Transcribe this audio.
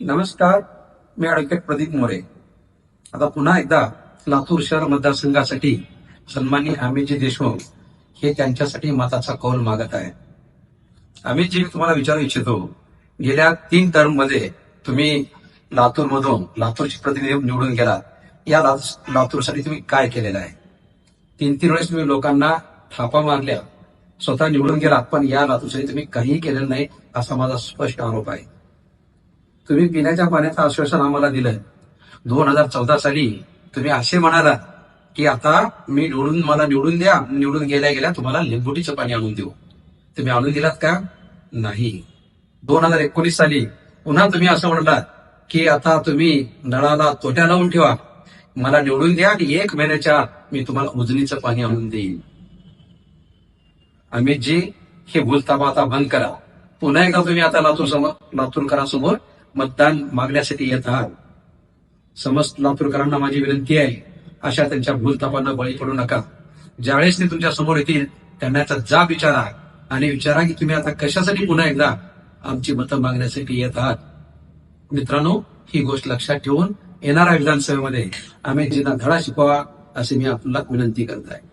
नमस्कार मी ॲडव्होकेट प्रदीप मोरे. आता पुन्हा एकदा लातूर शहर मतदारसंघासाठी सन्मानी अमितजी देशमुख हे त्यांच्यासाठी मताचा कौल मागत आहे अमितजी मी तुम्हाला विचारू इच्छितो गेल्या तीन टर्ममध्ये तुम्ही लातूर मधून लातूरचे प्रतिनिधी निवडून गेलात. या लातूरसाठी तुम्ही काय केलेलं आहे? तीन तीन वेळेस तुम्ही लोकांना थापा मारल्या स्वतः निवडून गेलात पण या लातूरसाठी तुम्ही काहीही केलेलं नाही असा माझा स्पष्ट आरोप आहे. तुम्ही पिण्याच्या पाण्याचं आश्वासन आम्हाला दिलं दोन हजार चौदा साली तुम्ही असे म्हणाला की आता मी निवडून मला निवडून द्या निवडून गेल्या गेल्या तुम्हाला लिंबुटीचं पाणी आणून देऊ. तुम्ही आणून दिलात का? नाही. दोन हजार एकोणीस साली पुन्हा तुम्ही असं म्हणालात की आता तुम्ही नळाला तोट्या लावून ठेवा. मला निवडून द्या आणि एक महिन्याच्या आत मी तुम्हाला उजनीचं पाणी आणून देईन. अमितजी हे भूलताबा आता बंद करा. पुन्हा एकदा तुम्ही आता लातूर समोर लातूरकरांसमोर मतदान मागण्यासाठी येत आहात. समस्त लातूरकरांना माझी विनंती आहे अशा त्यांच्या भूलतापांना बळी पडू नका. ज्यावेळेस ते तुमच्यासमोर येतील त्यांना याचा जाब विचारा आणि विचारा की तुम्ही आता कशासाठी पुन्हा एकदा आमची मतं मागण्यासाठी येत आहात. मित्रांनो ही गोष्ट लक्षात ठेवून येणाऱ्या विधानसभेमध्ये आम्ही जिना धडा शिकवा असे मी आपल्याला विनंती करत आहे.